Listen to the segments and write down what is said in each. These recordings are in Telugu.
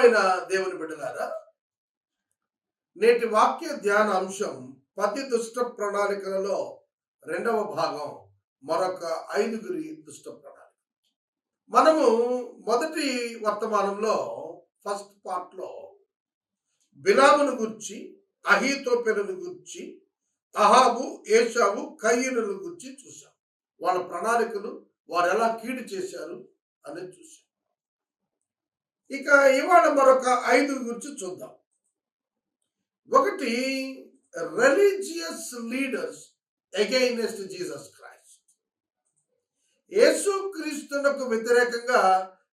అయిన దేవుని బిడ్డలారా? నేటి వాక్య ధ్యాన అంశం పది దుష్ట ప్రణాళికలలో రెండవ భాగం మరొక ఐదుగురి దుష్ట ప్రణాళిక. మనము మొదటి వర్తమానంలో ఫస్ట్ పార్ట్లో బిలామును గుర్చి అహీతోపెలను గుర్చి అహాబు ఏషావు కయ్యనులను గుర్చి చూశాం. వాళ్ళ ప్రణాళికలు వారు ఎలా కీడు చేశారు అనేది చూశాం. ఇక ఇవాళ మరొక ఐదు గురించి చూద్దాం. ఒకటి religious leaders against Jesus Christ Yesu క్రీస్తునకు వ్యతిరేకంగా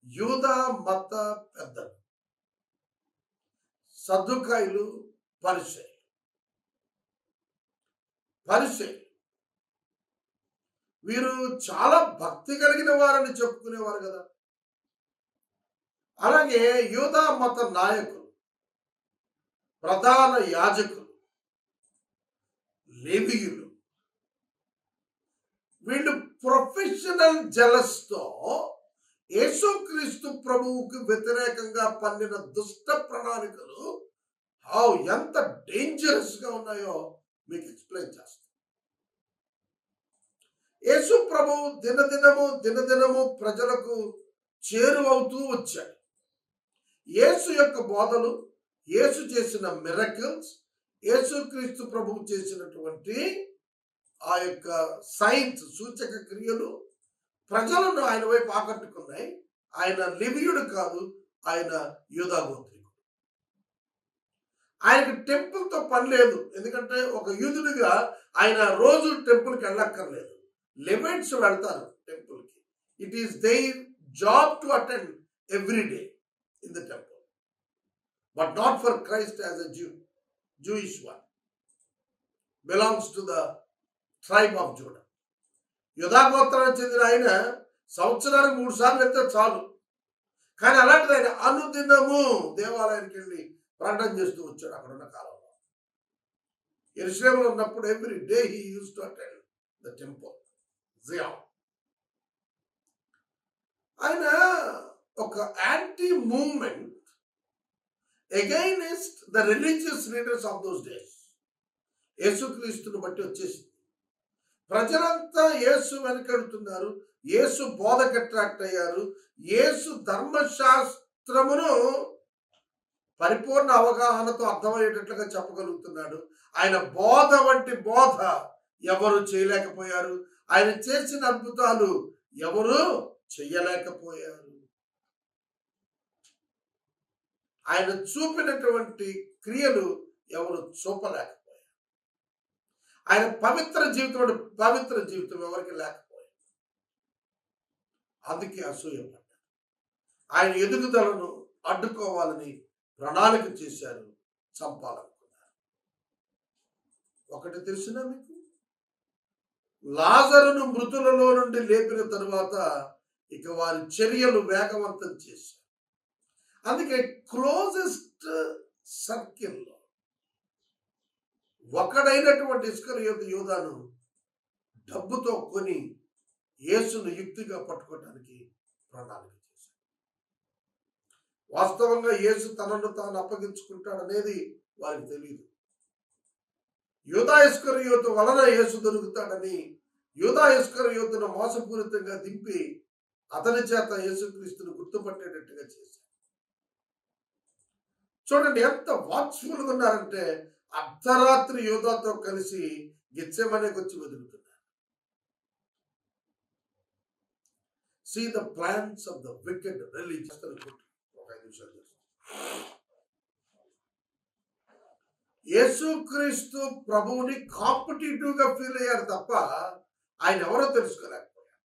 యూదా మత పెద్దలు సద్దుకాయలు పరిచయం పరిచయం వీరు చాలా భక్తి కలిగిన వారని చెప్పుకునేవారు కదా. అలాగే యూదా మత నాయకులు ప్రధాన యాజకులు లేబియులు వీళ్ళు ప్రొఫెషనల్ జలస్తో యేసుక్రీస్తు ప్రభువుకు వ్యతిరేకంగా పన్నిన దుష్ట ప్రణాళికలు హౌ ఎంత డేంజరస్గా ఉన్నాయో మీకు ఎక్స్ప్లెయిన్ చేస్తాను. యేసు ప్రభు దినదినము దినదినము ప్రజలకు చేరువవుతూ వచ్చాడు. యేసు యొక్క బోధలు యేసు చేసిన మిరకిల్స్ యేసుక్రీస్తు ప్రభువు చేసినటువంటి ఆ యొక్క సైన్స్ సూచక క్రియలు ప్రజలను ఆయన వైపు ఆకట్టుకున్నాయి. ఆయన లిబియుడు కాదు ఆయన యూదాగోత్రికుడు ఆయనకు టెంపుల్తో పని లేదు. ఎందుకంటే ఒక యూదుడిగా ఆయన రోజు టెంపుల్కి వెళ్ళక్కర్లేదు. లిమిట్స్ వెళ్తారు టెంపుల్కి. It is their job to attend every day. In the temple. But not for Christ as a Jew Jewish one. Belongs to the tribe of Judah. యుధాగోత్రానికి చెందిన ఆయన సంవత్సరానికి మూడు సార్లు వెళ్తే చాలు కానీ అలాంటిది ఆయన అనుదినము దేవాలయానికి వెళ్ళి ప్రకటన చేస్తూ వచ్చాడు అక్కడ ఉన్న కాలంలో ఎరుశ్లేములో ఉన్నప్పుడు every day he uses to attend the temple Jiya ఆయన ఒక anti movement against the religious leaders of those days యేసుక్రీస్తుని బట్టి వచ్చేసింది. ప్రజలంతా యేసు వెనకడుతున్నారు. యేసు బోధకు అట్రాక్ట్ అయ్యారు. యేసు ధర్మశాస్త్రమును పరిపూర్ణ అవగాహనతో అర్థమయ్యేటట్లుగా చెప్పగలుగుతున్నాడు. ఆయన బోధ వంటి బోధ ఎవరు చేయలేకపోయారు? ఆయన చేసిన అద్భుతాలు ఎవరు చెయ్యలేకపోయారు ఆయన చూపినటువంటి క్రియలు ఎవరు చూపలేకపోయారు. ఆయన పవిత్ర జీవితం పవిత్ర జీవితం ఎవరికి లేకపోయింది అందుకే అసూయపడ్డారు ఆయన ఎదుగుదలను అడ్డుకోవాలని ప్రణాళిక చేశారు చంపాలనుకున్నారు. ఒకటి తెలిసిన మీకు? లాజరును మృతులలో నుండి లేపిన తరువాత ఇక వారి చర్యలు వేగవంతం చేశారు. అందుకే క్లోజెస్ట్ సర్కిల్లో ఒకడైనటువంటి ఇస్కరియోతు యోధాను డబ్బుతో కొని యేసును యుక్తిగా పట్టుకోవడానికి ప్రణాళిక చేశాడు. వాస్తవంగా యేసు తనను తాను అప్పగించుకుంటాడనేది వారికి తెలియదు యూదా ఇస్కరియోతు వలన యేసు దొరుకుతాడని యూదా ఇస్కరియోతును మోసపూరితంగా దింపి అతని చేత యేసుక్రీస్తును గుర్తుపట్టేటట్టుగా చేశాడు. చూడండి ఎంత వాచ్ఫుల్గా ఉన్నారంటే అర్ధరాత్రి యోధాతో కలిసి గిచ్చేమనేకి వచ్చి వదులుతున్నారు. See the plans of the wicked religious ఒక ఐదు నిమిషాలు యేసుక్రీస్తు ప్రభువుని కాంపిటేటివ్గా ఫీల్ అయ్యారు తప్ప ఆయన ఎవరో తెలుసుకోలేకపోయారు.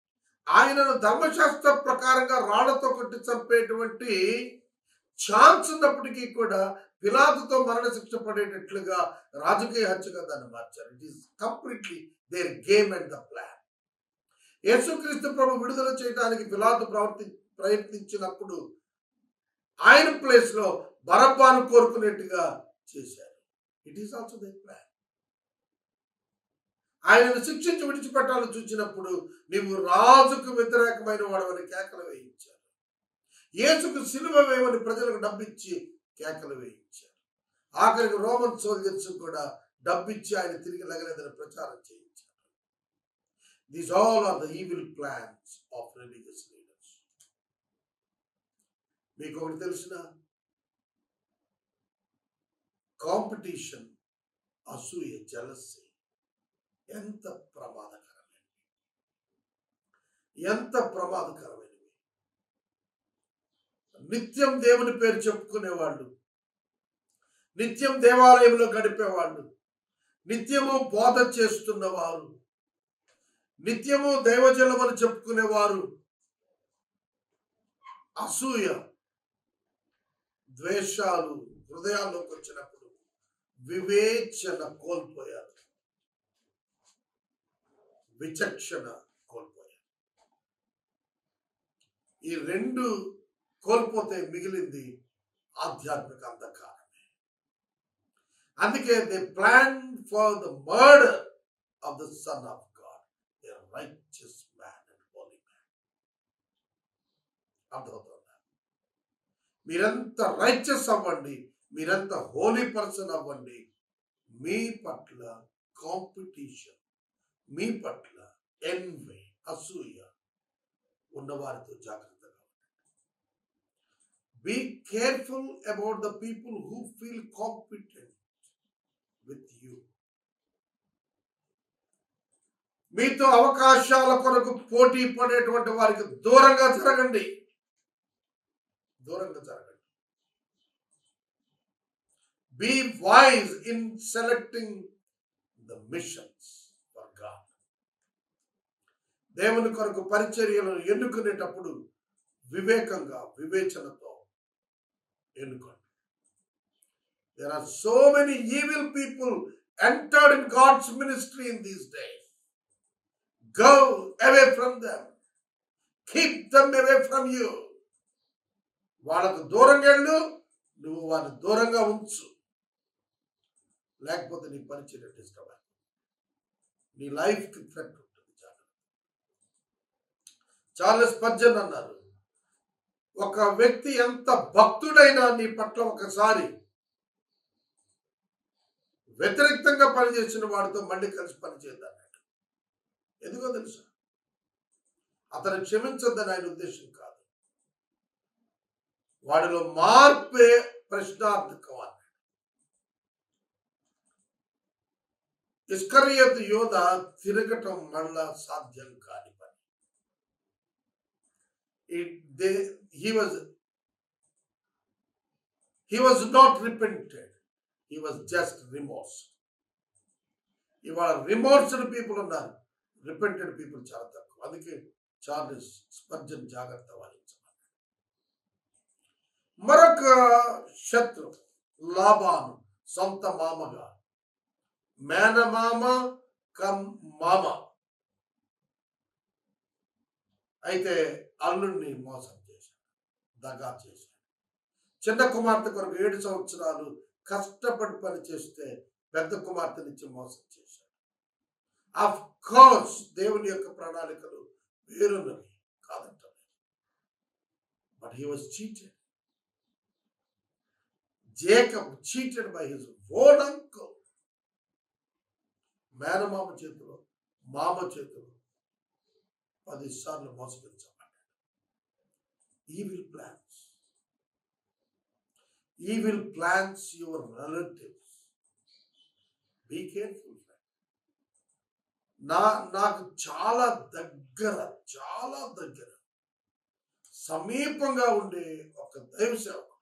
ఆయనను ధర్మశాస్త్ర ప్రకారంగా రాళ్ళతో కొట్టి చంపేటువంటి ఛాన్స్ ఉన్నప్పటికీ కూడా పిలాతుతో మరణ శిక్ష పడేటట్లుగా రాజకీయ హత్యగా దాన్ని మార్చారు. It is completely their game and the plan యేసుక్రీస్తు ప్రభు విడుదల చేయడానికి పిలాతు ప్రవర్తి ప్రయత్నించినప్పుడు ఆయన ప్లేస్లో బరబ్బాను కోరుకునేట్టుగా చేశారు. It is also the plan ఆయనను శిక్షించి విడిచిపెట్టాలని చూచినప్పుడు నీవు రాజుకు వ్యతిరేకమైన వాడవని కేకలు వేయించారు యేసుకు సిలువ వేయమని ప్రజలకు డబ్బిచ్చి కేకలు వేయించారు. ఆఖరికి రోమన్ సోల్జర్స్ కూడా డబ్బిచ్చి ఆయన తిరిగి లగలేదని ప్రచారం చేయించారు. These all are the evil plans of religious leaders మీకు ఒకటి తెలిసిన? కాంపిటీషన్ అసూయ జలసి ఎంత ప్రమాదకరమైన ఎంత ప్రమాదకరమైన నిత్యం దేవుని పేరు చెప్పుకునేవాళ్ళు. నిత్యం దేవాలయంలో గడిపేవాళ్ళు. నిత్యము బోధ చేస్తున్నవారు. నిత్యము దైవజలమని చెప్పుకునేవారు. అసూయ ద్వేషాలు హృదయాల్లోకి వచ్చినప్పుడు వివేచన కోల్పోయారు. విచక్షణ కోల్పోయారు. ఈ రెండు కోల్పోతే మిగిలింది ఆధ్యాత్మిక అంధకారమే. అందుకే the plan for the murder of the son of God a righteous man and holy man అర్థమవుతుందా? మీరెంత రైచస్ అవ్వండి మీరెంత హోలీ పర్సన్ అవ్వండి మీ పట్ల కాంపిటీషన్ మీ పట్ల ఎన్వే అసూయ ఉన్నవారితో జాగ్రత్తగా be careful about the people who feel competent with you మీతో అవకాశాల కొరకు పోటీ పడేటువంటి వారికి దూరంగా జరగండి. దూరంగా జరగండి. Be wise in selecting the missions for God దేవుని కొరకు పరిచర్యలను ఎన్నుకునేటప్పుడు వివేకంగా వివేచనతో ఎన్నుకోండి. There are so many evil people entered in God's ministry in these days go away from them keep them away from you వాళ్ళకు దూరంగా వెళ్ళు నువ్వు వారిని దూరంగా ఉంచు. లేకపోతే నీ పని పరిచయం డిస్టర్బ్ నీ లైఫ్కి థ్రెట్ ఉంటుంది చాలా చార్లెస్ పర్జన్ అన్నారు ఒక వ్యక్తి ఎంత భక్తుడైనా నీ పట్ల ఒకసారి వ్యతిరేక్తంగా పనిచేసిన వాడితో మళ్ళీ కలిసి పనిచేద్దాం ఎందుకో తెలుసా? అతను క్షమించొద్దని ఆయన ఉద్దేశం కాదు. వాడిలో మార్పే ప్రశ్నార్థకం అన్నాడు. ఇస్కరియత్ యోధ తిరగటం మళ్ళా సాధ్యం కాదు it they he was he was not repented. He was just remorse. ఇవాళ రిమోర్స్డ్ పీపుల్ ఉన్నారు రిపెంటెడ్ పీపుల్ చాలా తక్కువ అందుకే చార్లెస్ స్పర్జన్ జాగ్రత్త వహించమన్నాడు మరొక శత్రు లాభాను సొంత మామగా మేనమామ కమ్ మామ అయితే అల్లుడిని మోసం చేశాడు దగా చేశాడు. చిన్న కుమార్తె కొరకు ఏడు సంవత్సరాలు కష్టపడి పని చేస్తే పెద్ద కుమార్తెనిచ్చి మోసం చేశాడు. ఆఫ్ కోర్స్ దేవుని యొక్క ప్రణాళికలు వేరున్నవి కాదంట but he was cheated Jacob cheated by his own uncle మేనమామ చేతిలో మామ చేతిలో పది సార్లు మోసగించబడ్డాడు evil plans evil plans your relatives be careful నా నాకు చాలా దగ్గర చాలా దగ్గర సమీపంగా ఉండే ఒక దైవ సేవకుడు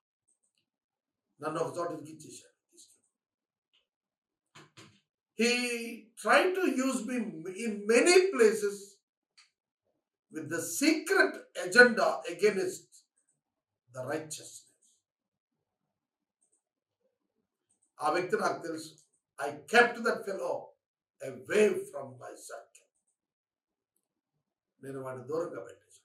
నన్ను ఒక చోట ఇచ్చేసాడు he try to use me in many places with the secret agenda against the righteousness. ఆ వ్యక్తి నాకు తెలుసు. I kept that fellow away from my circle నేను వాడిని దూరంగా పెట్టేశాను.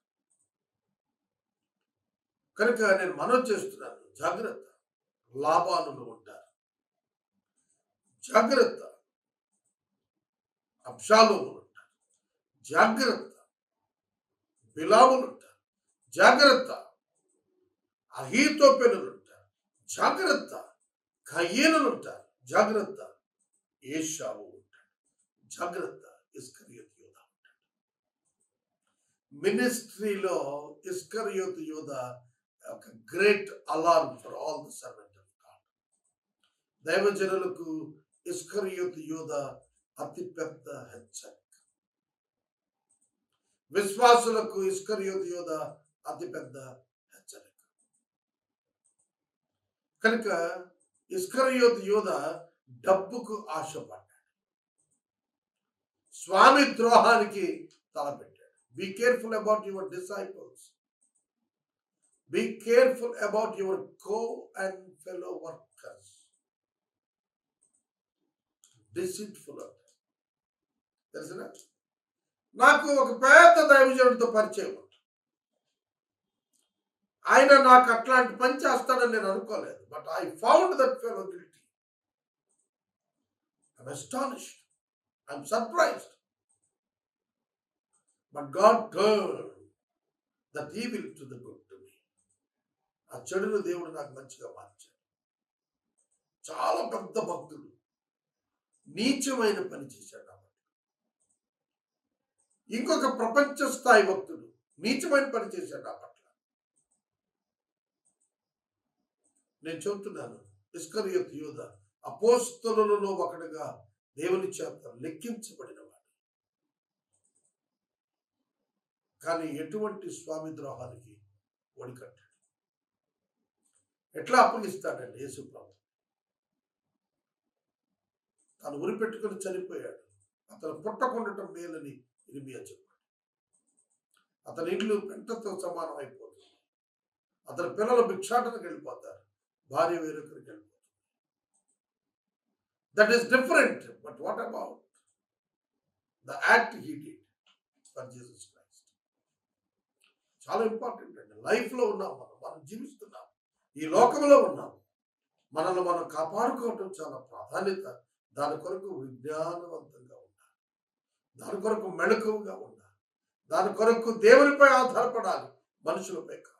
కనుక నేను మనవి చేస్తున్నాను. జాగ్రత్త. లాభాలు ఉంటారు. జాగ్రత్త. అంశాలు ఉంటారు. జాగ్రత్త. బిలాములు జాగ్రత్త. అహీతోపెనులు జాగ్రత్త. కయ్యేనులుంటారు జాగ్రత్త. ఏషావు ఉంటాడు. జాగ్రత్త. ఇస్కరియోత్ యోధ ఉంటాడు. మినిస్ట్రీలో ఇస్కరియోత్ యోధ ఒక great alarm for all the servant of God. దైవజనులకు Iscariot యోధ అతిపెద్ద హెచ్చరిక. విశ్వాసులకు ఇస్కరియోత్ యోధ అతి పెద్ద హెచ్చరిక. కనుక ఇస్కరియోత్ యోధ డబ్బుకు ఆశపడ్డాడు. స్వామి ద్రోహానికి తలపెట్టాడు. Be careful about your disciples be careful about your co and fellow workers deceitful తెలిసిన నాకు ఒక పెద్ద దైవజనుడితో పరిచయం ఆయన నాకు అట్లాంటి పని చేస్తాడని నేను అనుకోలేదు. But I found that fellow guilty I'm astonished I'm surprised but God turn that evil to the good to me ఆ చెడును దేవుడు నాకు మంచిగా మార్చాడు. చాలా పెద్ద భక్తుడు. నీచమైన పని చేశాడు. ఇంకొక ప్రపంచ స్థాయి భక్తుడు నీచమైన పని చేశాడు ఆ పట్ల. నేను చెబుతున్నాను ఇస్కరియత్ యోధ అపోస్తులలో ఒకటిగా దేవుని చేత లెక్కించబడినవాడు కానీ ఎటువంటి స్వామి ద్రోహానికి ఒడికట్టాడు ఎట్లా అప్పగిస్తాడండి యేసు ప్రభు? తను ఉరి పెట్టుకుని చనిపోయాడు. అతను పుట్టకుండటం మేలని ఇరిమియా అతని ఇల్లు పెంటతో సమానం అయిపోతుంది అతని పిల్లలు భిక్షాటనకి వెళ్ళిపోతారు. భార్య వేరొకరికి వెళ్ళిపోతుంది. That is different but what about the act he did for Jesus Christ చాలా ఇంపార్టెంట్ అండి. లైఫ్లో ఉన్నాం మనం మనం జీవిస్తున్నాం. ఈ లోకంలో ఉన్నాం. మనల్ని మనం కాపాడుకోవటం చాలా ప్రాధాన్యత. దాని కొరకు విజ్ఞానవంతంగా దాని కొరకు మెళకువగా ఉండాలి. దాని కొరకు దేవునిపై ఆధారపడాలి. మనుషులపై కాదు.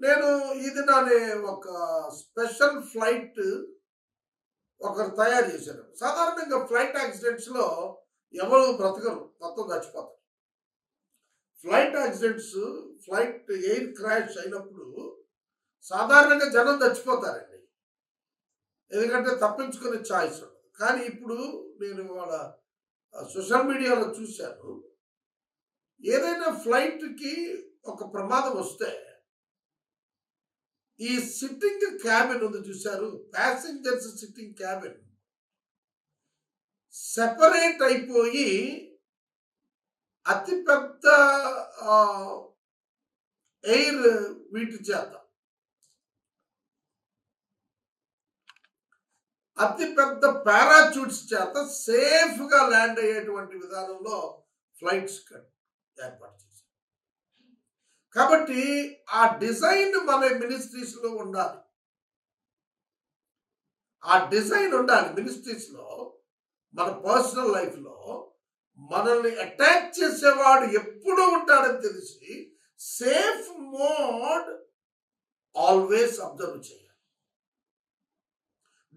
నేను ఇది నానే ఒక స్పెషల్ ఫ్లైట్ ఒకరు తయారు చేశారు. సాధారణంగా ఫ్లైట్ యాక్సిడెంట్స్లో ఎవరు బ్రతకరు మొత్తం చచ్చిపోతారు. Flight accidents flight air crash అయినప్పుడు సాధారణంగా జనం చచ్చిపోతారండి. ఎందుకంటే తప్పించుకునే ఛాయిస్ ఉండదు. కానీ ఇప్పుడు నేను వాళ్ళ సోషల్ మీడియాలో చూశాను. ఏదైనా ఫ్లైట్కి ఒక ప్రమాదం వస్తే ఈ సిట్టింగ్ క్యాబిన్ ఉంది చూశారు ప్యాసింజర్స్ సిట్టింగ్ క్యాబిన్. సెపరేట్ అయిపోయి అతిపెద్ద ఎయిర్ వీటి చేత అతి పెద్ద పారాచూట్స్ చేత సేఫ్గా ల్యాండ్ అయ్యేటువంటి విధానంలో ఫ్లైట్స్ ఏర్పాటు చేశారు. కాబట్టి ఆ డిజైన్ మన మినిస్ట్రీస్లో ఉండాలి. ఆ డిజైన్ ఉండాలి. మినిస్ట్రీస్లో మన పర్సనల్ లైఫ్లో మనల్ని అటాక్ చేసేవాడు ఎప్పుడు ఉంటాడని తెలిసి సేఫ్ మోడ్ ఆల్వేస్ అబ్జర్వ్ చేయాలి.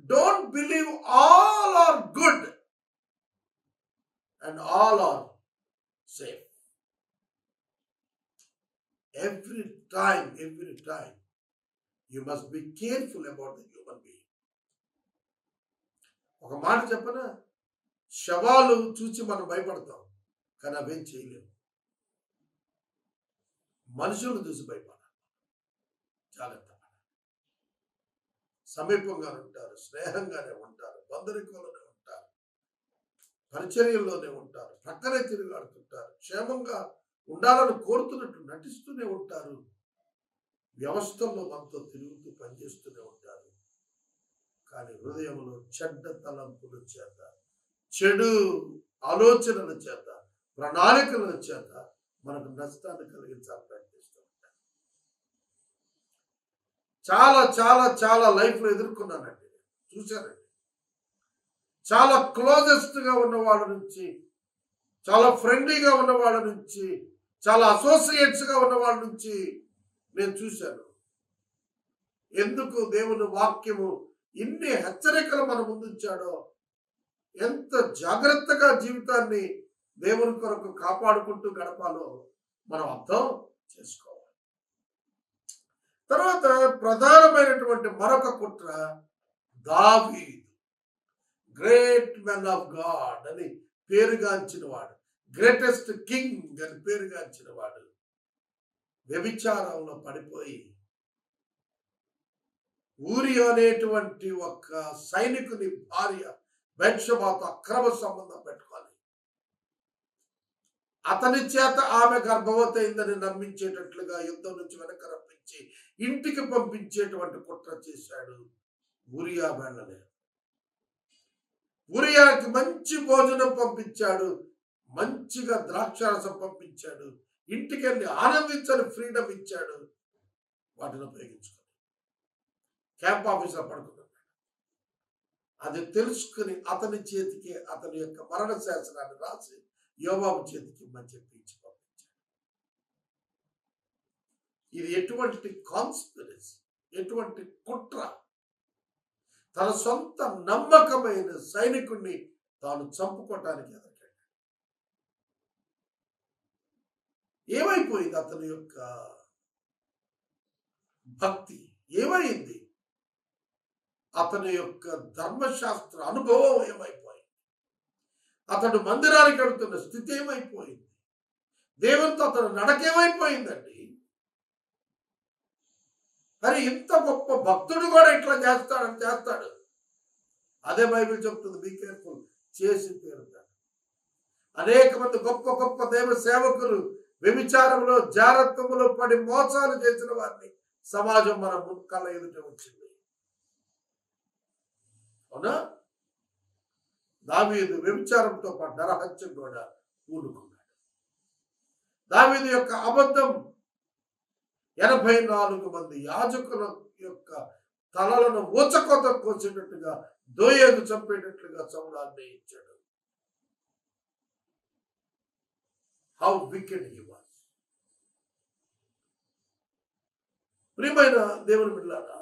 Don't believe all are good and all are safe every time every time you must be careful about the human being ఒక మాట చెప్పనా? శవాలు చూసి మనం భయపడతాం కానీ అవేం చేయలేము మనుషులను చూసి భయపడాలి. జాగ్రత్త. సమీపంగానే ఉంటారు స్నేహంగానే ఉంటారు బంధురికంలోనే ఉంటారు పరిచర్యల్లోనే ఉంటారు ప్రక్కనే తిరిగాడుతుంటారు క్షేమంగా ఉండాలని కోరుతున్నట్టు నటిస్తూనే ఉంటారు వ్యవస్థల్లో మనతో తిరుగుతూ పనిచేస్తూనే ఉంటారు. కానీ హృదయంలో చెడ్డ తలంపుల చేత చెడు ఆలోచనల చేత ప్రణాళికల చేత మనకు నష్టాన్ని కలిగించాలి ప్రయత్నిస్తూ ఉంటారు చాలా చాలా చాలా లైఫ్లో ఎదుర్కొన్నానండి చూశానండి చాలా క్లోజెస్ట్గా ఉన్న వాళ్ళ నుంచి చాలా ఫ్రెండ్లీగా ఉన్న వాళ్ళ నుంచి చాలా అసోసియేట్స్గా ఉన్న వాళ్ళ నుంచి నేను చూశాను. ఎందుకు దేవుని వాక్యము ఇన్ని హెచ్చరికలు మన ముందుంచాడో ఎంత జాగ్రత్తగా జీవితాన్ని దేవుని కొరకు కాపాడుకుంటూ గడపాలో మనం అర్థం చేసుకోవాలి. తర్వాత ప్రధానమైనటువంటి మరొక కుట్ర దావీదు. గ్రేట్ మెన్ ఆఫ్ గాడ్ అని పేరుగాంచిన వాడు గ్రేటెస్ట్ కింగ్ అని పేరుగాంచిన వాడు వ్యభిచారంలో పడిపోయి ఊరి అనేటువంటి ఒక సైనికుని భార్య బెక్షబాతో అక్రమ సంబంధం పెట్టుకోవాలి అతని చేత ఆమె గర్భవతి అయిందని నమ్మించేటట్లుగా యుద్ధం నుంచి వెనక రప్పించి ఇంటికి పంపించేటువంటి కుట్ర చేశాడు ఉరియా వెళ్ళలే ఉరియాకి మంచి భోజనం పంపించాడు మంచిగా ద్రాక్షారసం పంపించాడు ఇంటికి వెళ్ళి ఆనందించని ఫ్రీడమ్ ఇచ్చాడు వాటిని ఉపయోగించుకుని క్యాంప్ ఆఫీసర్ పడుకున్నాడు. అది తెలుసుకుని అతని చేతికి అతని యొక్క మరణ శాసనాన్ని రాసి యోబాబు చేతికి ఇమ్మని చెప్పి పంపించాడు ఇది ఎటువంటి కాన్స్పిరసీ ఎటువంటి కుట్ర? తన సొంత నమ్మకమైన సైనికుణ్ణి తాను చంపుకోవటానికి ఎదగాడు ఏమైపోయింది అతని యొక్క భక్తి? ఏమైంది? అతని యొక్క ధర్మశాస్త్ర అనుభవం ఏమైపోయింది? అతడు మందిరానికి వెళుతున్న స్థితి ఏమైపోయింది? దేవునితో అతను నడకేమైపోయిందండి మరి ఇంత గొప్ప భక్తుడు కూడా ఇట్లా చేస్తాడని చేస్తాడు. అదే బైబిల్ చెప్తుంది బీ కేర్ఫుల్ చేసి తీరుతాడు. అనేక మంది గొప్ప గొప్ప దేవ సేవకులు వ్యభిచారంలో జాగ్రత్తములో పడి మోసాలు చేసిన వారిని సమాజం మన ముక్కల ఎదుట వచ్చింది అవునా? దావీదు వ్యభిచారంతో పాటు నరహత్యం కూడా పూనుకున్నాడు దావీదు యొక్క అబద్ధం ఎనభై నాలుగు మంది యాజకుల యొక్క తలలను ఊచకోత కోసినట్టుగా దోయేను చంపేటట్లుగా చౌడాన్ని ఇచ్చాడు. హౌ వికెడ్ హీ వాజ్ ప్రియమైన దేవుని బిడ్డారా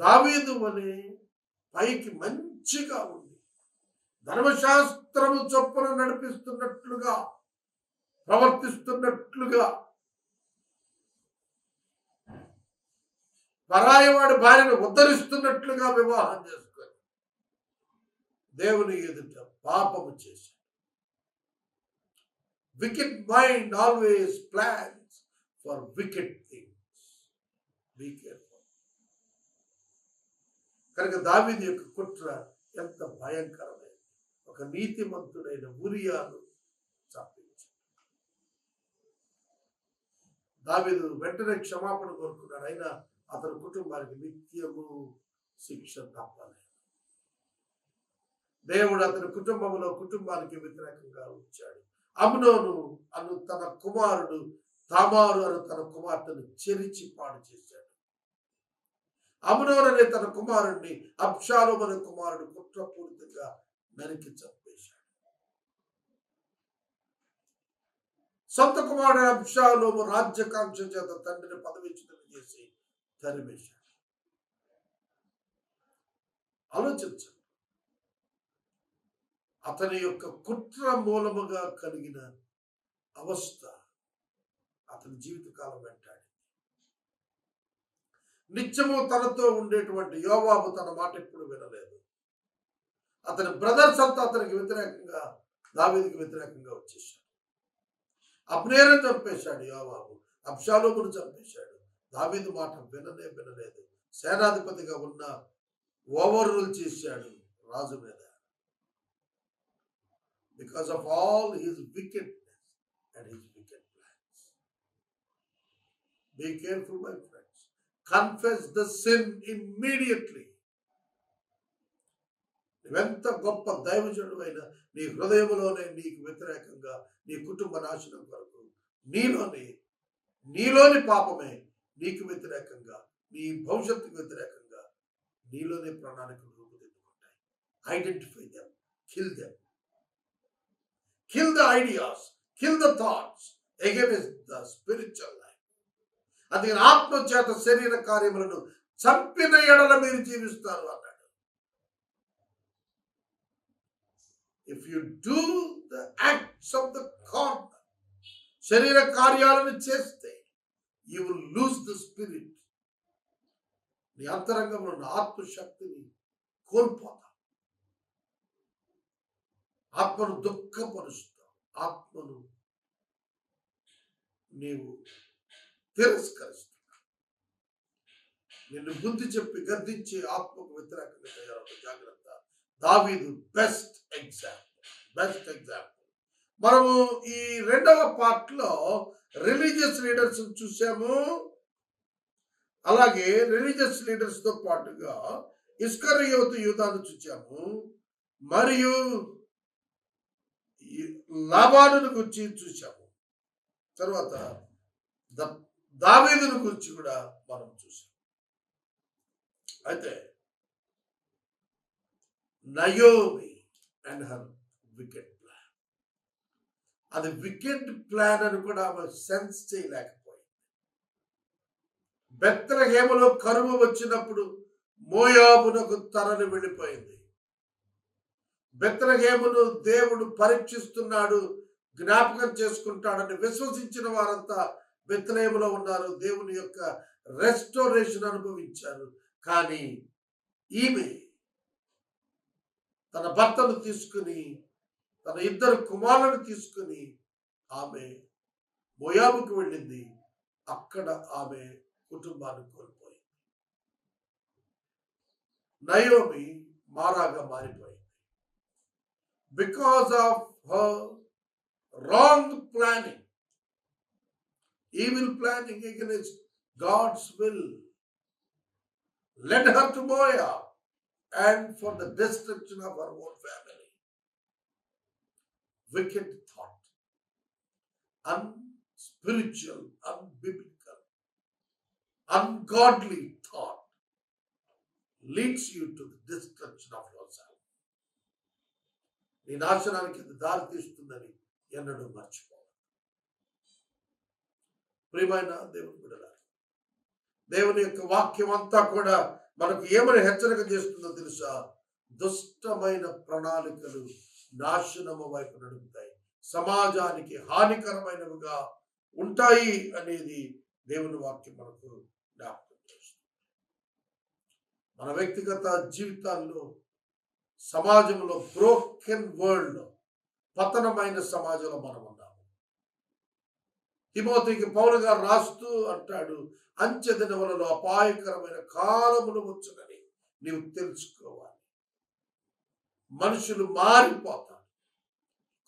దావీదు అనే పైకి మంచిగా ఉంది ధర్మశాస్త్రము చొప్పున నడిపిస్తున్నట్లుగా ప్రవర్తిస్తున్నట్లుగా పరాయవాడి భార్యను ఉద్ధరిస్తున్నట్లుగా వివాహం చేసుకొని దేవుని ఎదుట పాపము చేశాడు. Wicked mind always plans for wicked things be careful కనుక దావీది యొక్క కుట్ర ఎంత భయంకరమైనది ఒక నీతిమంతుడైన ఉరియాను చంపించాడు. దావీదు వెంటనే క్షమాపణ కోరుకున్నాడు. అయినా అతని కుటుంబానికి నిత్యము శిక్ష తప్పలేదు. దేవుడు అతని కుటుంబంలో కుటుంబానికి వ్యతిరేకంగా ఉంచాడు అమ్నోను అను తన కుమారుడు తామారు అను తన కుమార్తెను చెరిచి పాడు చేశాడు. అమ్నోను అనే తన కుమారుడిని అబ్షాలోం అనే కుమారుడు కుట్రపూరితంగా నరికి చంపేశాడు. సొంత కుమారుడు అబ్షాలోము రాజ్యకాంక్ష చేత తండ్రిని పదవిచ్యుతం చేసి తరిమేశాడు. ఆలోచించండి. అతని యొక్క కుట్ర మూలముగా కలిగిన అవస్థ అతని జీవితకాలం వెంటాడింది. నిత్యము తనతో ఉండేటువంటి యోవాబు తన మాట ఎప్పుడు వినలేదు. అతని బ్రదర్స్ అంతా అతనికి వ్యతిరేకంగా దావేదికి వ్యతిరేకంగా వచ్చేసాడు అప్నేరం చంపేశాడు యోవాబు. అప్షాలోకును చంపేశాడు. దావీదు మాట విననే వినలేదు. సేనాధిపతిగా ఉన్న ఓవర్ రూల్ చేశాడు రాజు మీద. Because of all his wickedness and his wicked plans be careful my friends confess the sin immediately నువ్వెంత గొప్ప దైవజనుడు అయినా నీ హృదయంలోనే నీకు వ్యతిరేకంగా నీ కుటుంబ నాశనం కొరకు నీలోని నీలోని పాపమే నీకు వ్యతిరేకంగా నీ భవిష్యత్తుకు వ్యతిరేకంగా నీలోనే ప్రణాళికలు రూపుదిద్దుకుంటాయి. Identify them kill them kill the ideas kill the thoughts against the spiritual life అది ఆత్మ చేత శరీర కార్యములను చంపిన ఎడల మీరు జీవిస్తారు అన్నాడు. If you do the acts of the carnal శరీర కార్యాలను చేస్తే you will lose the spirit నీ అంతరంగంలో ఉన్న ఆత్మశక్తిని కోల్పోతాం ఆత్మను దుఃఖపరుస్తాం ఆత్మను నీవు తిరస్కరిస్తా నిన్ను బుద్ధి చెప్పి గర్దించే ఆత్మకు వ్యతిరేకంగా తయారవు జాగ్రత్త. దావీదు బెస్ట్ ఎగ్జాంపుల్ బెస్ట్ ఎగ్జాంపుల్ మనము ఈ రెండవ పార్ట్లో రిలీజియస్ లీడర్స్ చూసాము అలాగే రిలీజియస్ లీడర్స్తో పాటుగా యువత యూదాను చూచాము మరియు లాభాను లాభాలను గురించి చూసాము తర్వాత ద- గురించి కూడా మనం చూసాం అయితే నయోమి అండ్ హర్ వికెట్. అది వికెట్ ప్లాన్ అని కూడా ఆమె సెన్స్ చేయలేకపోయింది. బెత్తలహేమలో కరువు వచ్చినప్పుడు మోయాబునకు తరలి వెళ్ళిపోయింది. బెత్తలహేమును దేవుడు పరీక్షిస్తున్నాడు జ్ఞాపకం చేసుకుంటాడని విశ్వసించిన వారంతా బెత్తలేములో ఉన్నారు దేవుని యొక్క రెస్టోరేషన్ అనుభవించారు. కానీ ఈమె తన భర్తను తీసుకుని తన ఇద్దరు కుమారులను తీసుకుని ఆమె మోయాబుకు వెళ్ళింది అక్కడ ఆమె కుటుంబాన్ని కోల్పోయింది నయోమి మారాగా మారిపోయింది because of her wrong planning evil planning against God's will led her to Moab and for the destruction of her own family. Wicked thought, unspiritual, unbiblical, ungodly thought leads you to the destruction of yourself. నీ నాశనానికి ఇది దారి తీస్తుందని ఎన్నడూ మర్చిపోవాలి ప్రియమైన దేవుని బిడ్డలారా దేవుని యొక్క వాక్యం అంతా కూడా మనకు ఏమని హెచ్చరిక చేస్తుందో తెలుసా దుష్టమైన ప్రణాళికలు నాశనము వైపు నడుపుతాయి. సమాజానికి హానికరమైనవిగా ఉంటాయి అనేది దేవుని వాక్యం మనకు జ్ఞాపకం చేస్తుంది. మన వ్యక్తిగత జీవితాల్లో సమాజంలో బ్రోకెన్ వరల్డ్ పతనమైన సమాజంలో మనం ఉన్నాము. తిమోతికి పౌరుగా గారు రాస్తూ అంటాడు అంచె దినములలో అపాయకరమైన కాలములు వచ్చునని నీవు తెలుసుకోవాలి. మనుషులు మారిపోతారు.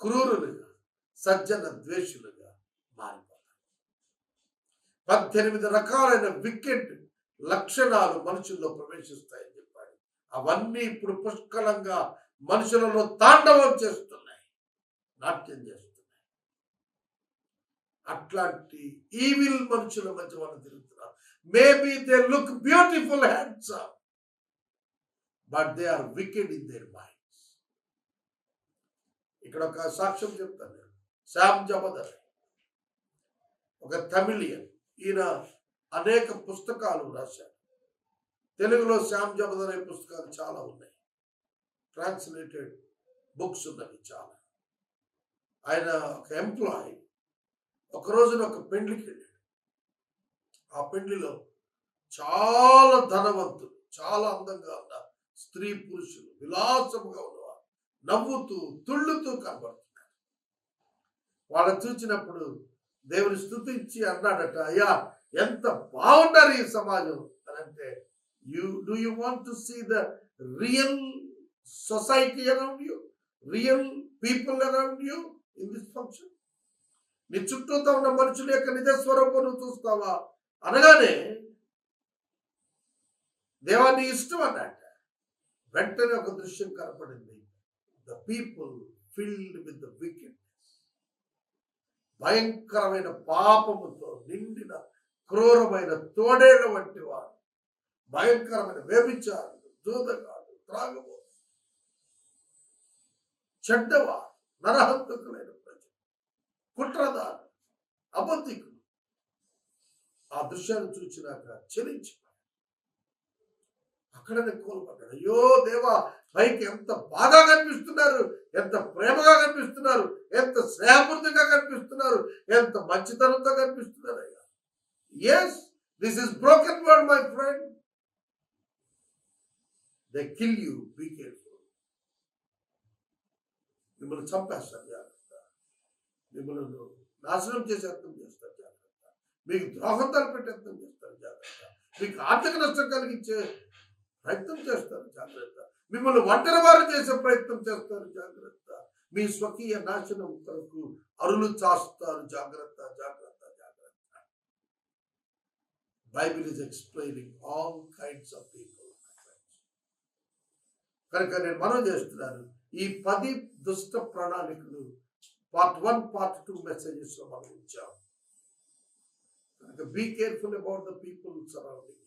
క్రూరులుగా సజ్జన ద్వేషులుగా మారిపోతారు. పద్దెనిమిది రకాలైన వికెట్ లక్షణాలు మనుషుల్లో ప్రవేశిస్తాయని చెప్పాడు. అవన్నీ ఇప్పుడు పుష్కలంగా మనుషులలో తాండవం చేస్తున్నాయి. నాట్యం చేస్తున్నాయి. అట్లాంటి ఈవిల్ మనుషుల మధ్య వాళ్ళు తిరుగుతున్నారు. Maybe they look beautiful hands but they are wicked in their mind ఇక్కడ ఒక సాక్ష్యం చెప్తాను నేను. శ్యామ్ జబదర్ ఒక తమిళియన్ ఈయన అనేక పుస్తకాలు రాశారు తెలుగులో శ్యామ్ జబదర్ అనే పుస్తకాలు చాలా ఉన్నాయి. ట్రాన్స్లేటెడ్ బుక్స్ ఉన్నవి చాలా. ఆయన ఒక ఎంప్లాయీ ఒక రోజున ఒక పెండ్లికి వెళ్ళాడు. ఆ పెండ్లిలో చాలా ధనవంతులు చాలా అందంగా ఉన్న స్త్రీ పురుషులు విలాసముగా ఉన్నారు నవ్వుతూ తుళ్ళుతూ కనబడుతున్నాడు. వాళ్ళని చూచినప్పుడు దేవుని స్థుతించి అన్నాడట అయ్యా ఎంత బాగున్నారు ఈ సమాజం. అని అంటే you do you want to see the real society around you real people around you in this function నీ చుట్టూతో ఉన్న మనుషుల యొక్క నిజ స్వరూపం నువ్వు చూస్తావా? అనగానే దేవాన్ని ఇష్టం అన్నట్ట వెంటనే ఒక దృశ్యం కనపడింది. The people filled with the wickedness భయంకరమైన పాపముతో నిండిన క్రూరమైన తోడేళ్ళ వంటి వారు. భయంకరమైన వ్యభిచారులు దూదగాడు త్రాగబో చెడ్డవారు నరహంతకులైన ప్రజలు. కుట్రదారు అబద్ధికులు. ఆ దృశ్యాన్ని చూసినాక చెలించి అక్కడనే కోల్పడ్డాడు అయ్యో దేవా పైకి ఎంత బాగా కనిపిస్తున్నారు ఎంత ప్రేమగా కనిపిస్తున్నారు ఎంత స్నేహపూర్తిగా కనిపిస్తున్నారు ఎంత మంచితనంతో కనిపిస్తున్నారు అయ్యా. Yes this is broken word my friend they kill you be careful మిమ్మల్ని చంపేస్తారు జాగ్రత్త. మిమ్మల్ని నాశనం చేసే అర్థం చేస్తారు జాగ్రత్త. మీకు ద్రోహం తలపెట్టే అర్థం చేస్తారు జాగ్రత్త. మీకు ఆర్థిక నష్టం కలిగించే ప్రయత్నం చేస్తారు జాగ్రత్త. మిమ్మల్ని ఒంటరి వారు చేసే ప్రయత్నం చేస్తారు జాగ్రత్త. మీ స్వకీయ నాశనం కొరకు అరులు చాస్తారు జాగ్రత్త జాగ్రత్త జాగ్రత్త. Bible is explaining all kinds of people కనుక నేను మనం చేస్తున్నాను ఈ పది దుష్ట ప్రణాళికలు పార్ట్ వన్ పార్ట్ టూ మెసేజెస్లో మనం ఇచ్చాం కనుక be careful about the people surrounding